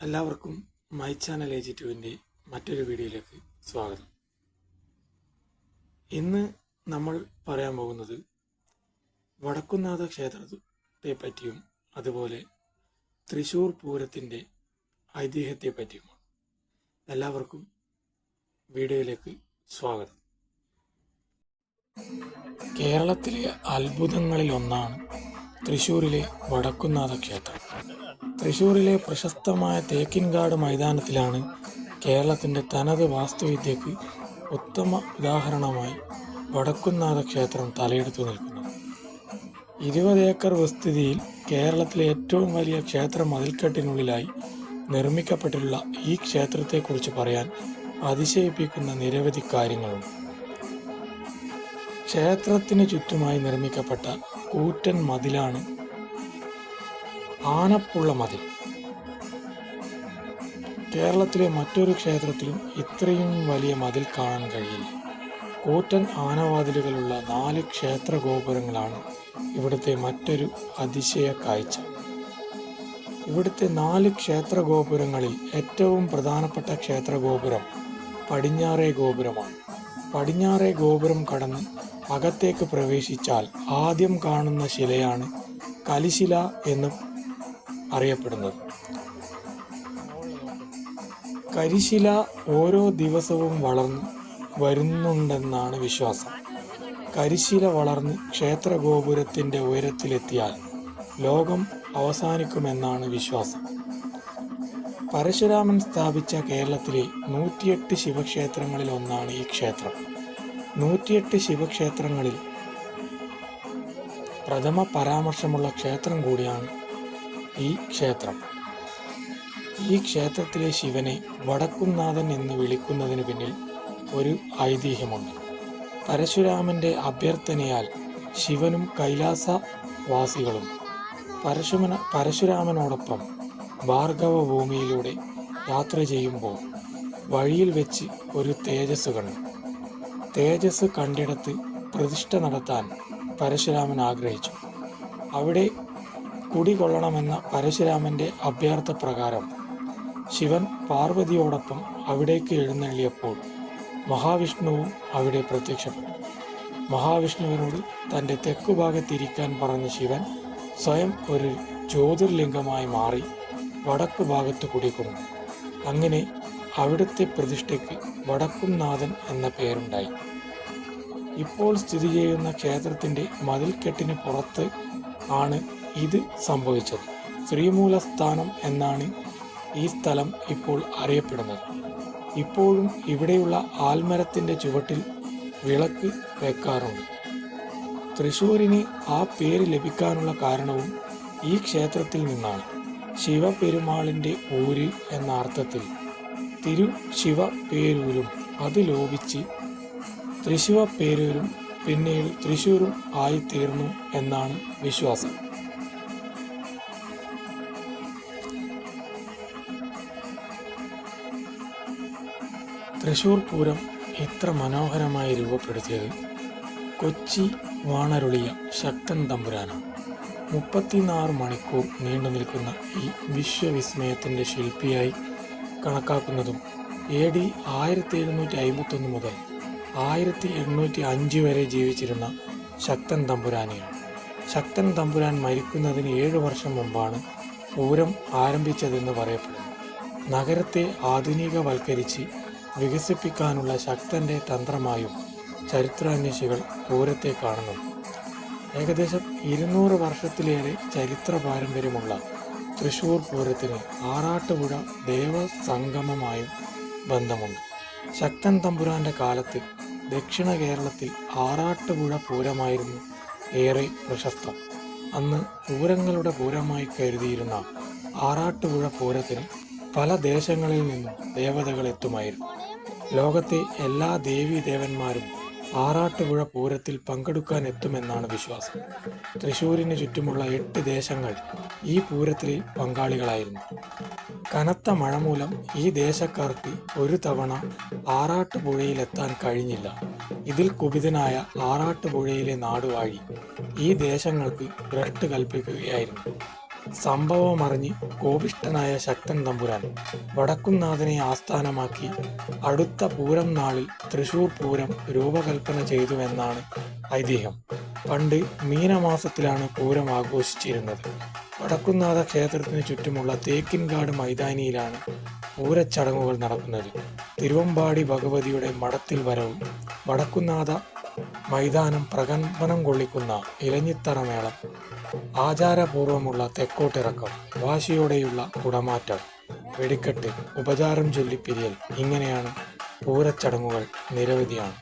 എല്ലാവർക്കും my channel ഏജി ടുവിന്റെ മറ്റൊരു വീഡിയോയിലേക്ക് സ്വാഗതം. ഇന്ന് നമ്മൾ പറയാൻ പോകുന്നത് വടക്കുന്നാഥ ക്ഷേത്രത്തെ പറ്റിയും അതുപോലെ തൃശൂർ പൂരത്തിന്റെ ഐതിഹ്യത്തെ പറ്റിയുമാണ്. എല്ലാവർക്കും വീഡിയോയിലേക്ക് സ്വാഗതം. കേരളത്തിലെ അത്ഭുതങ്ങളിൽ തൃശൂരിലെ വടക്കുന്നാഥ ക്ഷേത്രം തൃശ്ശൂരിലെ പ്രശസ്തമായ തേക്കിൻകാട് മൈതാനത്തിലാണ് കേരളത്തിന്റെ തനത് വാസ്തുവിദ്യക്ക് ഉത്തമ ഉദാഹരണമായി വടക്കുന്നാഥ ക്ഷേത്രം തലയെടുത്തു നിൽക്കുന്നത്. ഇരുപത് ഏക്കർ വിസ്തൃതിയിൽ കേരളത്തിലെ ഏറ്റവും വലിയ ക്ഷേത്ര മതിൽക്കെട്ടിനുള്ളിലായി നിർമ്മിക്കപ്പെട്ടിട്ടുള്ള ഈ ക്ഷേത്രത്തെക്കുറിച്ച് പറയാൻ അതിശയിപ്പിക്കുന്ന നിരവധി കാര്യങ്ങളുണ്ട്. ക്ഷേത്രത്തിന് ചുറ്റുമായി നിർമ്മിക്കപ്പെട്ട കൂറ്റൻ മതിലാണ് ആനപ്പുള്ള മതിൽ. കേരളത്തിലെ മറ്റൊരു ക്ഷേത്രത്തിലും ഇത്രയും വലിയ മതിൽ കാണാൻ കഴിയില്ല. കൂറ്റൻ ആനവാതിലുകളുള്ള നാല് ക്ഷേത്ര ഗോപുരങ്ങളാണ് ഇവിടുത്തെ മറ്റൊരു അതിശയ കാഴ്ച. ഇവിടുത്തെ നാല് ക്ഷേത്ര ഗോപുരങ്ങളിൽ ഏറ്റവും പ്രധാനപ്പെട്ട ക്ഷേത്ര ഗോപുരം പടിഞ്ഞാറേ ഗോപുരമാണ്. പടിഞ്ഞാറേ ഗോപുരം കടന്ന് അകത്തേക്ക് പ്രവേശിച്ചാൽ ആദ്യം കാണുന്ന ശിലയാണ് കലിശില എന്ന് അറിയപ്പെടുന്നത്. കരിശില ഓരോ ദിവസവും വളർന്ന് വരുന്നുണ്ടെന്നാണ് വിശ്വാസം. കരിശില വളർന്ന് ക്ഷേത്ര ഗോപുരത്തിന്റെ ഉയരത്തിലെത്തിയാൽ ലോകം അവസാനിക്കുമെന്നാണ് വിശ്വാസം. പരശുരാമൻ സ്ഥാപിച്ച കേരളത്തിലെ നൂറ്റിയെട്ട് ശിവക്ഷേത്രങ്ങളിൽ ഒന്നാണ് ഈ ക്ഷേത്രം. നൂറ്റിയെട്ട് ശിവക്ഷേത്രങ്ങളിൽ പ്രഥമ പരാമർശമുള്ള ക്ഷേത്രം കൂടിയാണ് ഈ ക്ഷേത്രം. ഈ ക്ഷേത്രത്തിലെ ശിവനെ വടക്കുംനാഥൻ എന്ന് വിളിക്കുന്നതിന് പിന്നിൽ ഒരു ഐതിഹ്യമുണ്ട്. പരശുരാമന്റെ അഭ്യർത്ഥനയാൽ ശിവനും കൈലാസവാസികളും പരശുമന പരശുരാമനോടൊപ്പം ഭാർഗവ ഭൂമിയിലൂടെ യാത്ര ചെയ്യുമ്പോൾ വഴിയിൽ വെച്ച് ഒരു തേജസ് കണ്ടു തേജസ് കണ്ടിടത്ത് പ്രതിഷ്ഠ നടത്താൻ പരശുരാമൻ ആഗ്രഹിച്ചു. അവിടെ കുടികൊള്ളണമെന്ന പരശുരാമന്റെ അഭ്യർത്ഥ പ്രകാരം ശിവൻ പാർവതിയോടൊപ്പം അവിടേക്ക് എഴുന്നള്ളിയപ്പോൾ മഹാവിഷ്ണുവും അവിടെ പ്രത്യക്ഷപ്പെട്ടു. മഹാവിഷ്ണുവിനോട് തന്റെ തെക്കുഭാഗത്തിരിക്കാൻ പറഞ്ഞ ശിവൻ സ്വയം ഒരു ജ്യോതിർലിംഗമായി മാറി വടക്കു ഭാഗത്ത് കുടികൊണ്ടു അങ്ങനെ അവിടുത്തെ പ്രതിഷ്ഠയ്ക്ക് വടക്കുംനാഥൻ എന്ന പേരുണ്ടായി. ഇപ്പോൾ സ്ഥിതി ചെയ്യുന്ന ക്ഷേത്രത്തിന്റെ മതിൽക്കെട്ടിന് പുറത്ത് ആണ് ഇത് സംഭവിച്ചത്. ശ്രീമൂലസ്ഥാനം എന്നാണ് ഈ സ്ഥലം ഇപ്പോൾ അറിയപ്പെടുന്നത്. ഇപ്പോഴും ഇവിടെയുള്ള ആൽമരത്തിന്റെ ചുവട്ടിൽ വിളക്ക് വെക്കാറുണ്ട്. തൃശ്ശൂരിന് ആ പേര് ലഭിക്കാനുള്ള കാരണവും ഈ ക്ഷേത്രത്തിൽ നിന്നാണ്. ശിവപെരുമാളിന്റെ ഊര് എന്ന അർത്ഥത്തിൽ തിരു ശിവ പേരൂരും അത് ലോപിച്ച് തൃശിവ പേരൂരും പിന്നീട് തൃശൂരും ആയിത്തീർന്നു എന്നാണ് വിശ്വാസം. തൃശൂർ പൂരം ഇത്ര മനോഹരമായി രൂപപ്പെടുത്തിയത് കൊച്ചി വാണരുളിയ ശക്തൻ തമ്പുരാനാണ്. മുപ്പത്തിനാറ് മണിക്കൂർ നീണ്ടു നിൽക്കുന്ന ഈ വിശ്വവിസ്മയത്തിന്റെ ശില്പിയായി കണക്കാക്കുന്നതും എ ഡി ആയിരത്തി എഴുന്നൂറ്റി അമ്പത്തൊന്ന് മുതൽ ആയിരത്തി എണ്ണൂറ്റി അഞ്ച് വരെ ജീവിച്ചിരുന്ന ശക്തൻ തമ്പുരാനെയാണ്. ശക്തൻ തമ്പുരാൻ മരിക്കുന്നതിന് ഏഴ് വർഷം മുമ്പാണ് പൂരം ആരംഭിച്ചതെന്ന് പറയപ്പെടുന്നു. നഗരത്തെ ആധുനികവൽക്കരിച്ച് വികസിപ്പിക്കാനുള്ള ശക്തന്റെ തന്ത്രമായും ചരിത്രാന്വേഷികൾ പൂരത്തെ കാണുന്നു ഏകദേശം ഇരുന്നൂറ് വർഷത്തിലേറെ ചരിത്ര പാരമ്പര്യമുള്ള തൃശൂർ പൂരത്തിന് ആറാട്ടുപുഴ ദേവസംഗമമായും ബന്ധമുണ്ട്. ശക്തൻ തമ്പുരാന്റെ കാലത്ത് ദക്ഷിണ കേരളത്തിൽ ആറാട്ടുപുഴ പൂരമായിരുന്നു ഏറെ പ്രശസ്തം. അന്ന് പൂരങ്ങളുടെ പൂരമായി കരുതിയിരുന്ന ആറാട്ടുപുഴ പൂരത്തിന് പല ദേശങ്ങളിൽ നിന്നും ദേവതകൾ എത്തുമായിരുന്നു. ലോകത്തെ എല്ലാ ദേവീദേവന്മാരും ആറാട്ടുപുഴ പൂരത്തിൽ പങ്കെടുക്കാൻ എത്തുമെന്നാണ് വിശ്വാസം. തൃശൂരിന് ചുറ്റുമുള്ള എട്ട് ദേശങ്ങൾ ഈ പൂരത്തിൽ പങ്കാളികളായിരുന്നു. കനത്ത മഴ മൂലം ഈ ദേശക്കാർക്ക് ഒരു തവണ ആറാട്ടുപുഴയിലെത്താൻ കഴിഞ്ഞില്ല. ഇതിൽ കുപിതനായ ആറാട്ടുപുഴയിലെ നാടുവാഴി ഈ ദേശങ്ങൾക്ക് ഭ്രഷ്ട് കൽപ്പിക്കുകയായിരുന്നു. സംഭവമറിഞ്ഞ് കോപിഷ്ഠനായ ശക്തൻ തമ്പുരാൻ വടക്കുംനാഥനെ ആസ്ഥാനമാക്കി അടുത്ത പൂരം നാളിൽ തൃശൂർ പൂരം രൂപകൽപ്പന ചെയ്തുവെന്നാണ് ഐതിഹ്യം. പണ്ട് മീനമാസത്തിലാണ് പൂരം ആഘോഷിച്ചിരുന്നത്. വടക്കുംനാഥ ക്ഷേത്രത്തിന് ചുറ്റുമുള്ള തേക്കിൻകാട് മൈതാനിയിലാണ് പൂരച്ചടങ്ങുകൾ നടക്കുന്നത്. തിരുവമ്പാടി ഭഗവതിയുടെ മഠത്തിൽ വരവും വടക്കുംനാഥ മൈതാനം പ്രകമ്പനം കൊള്ളിക്കുന്ന ഇലഞ്ഞിത്തറ മേളം ആചാരപൂർവമുള്ള തെക്കോട്ടിറക്കം വാശിയോടെയുള്ള കുടമാറ്റം വെടിക്കെട്ട് ഉപചാരം ചൊല്ലിപ്പിരിയൽ ഇങ്ങനെയാണ് പൂരച്ചടങ്ങുകൾ നിരവധിയാണ്.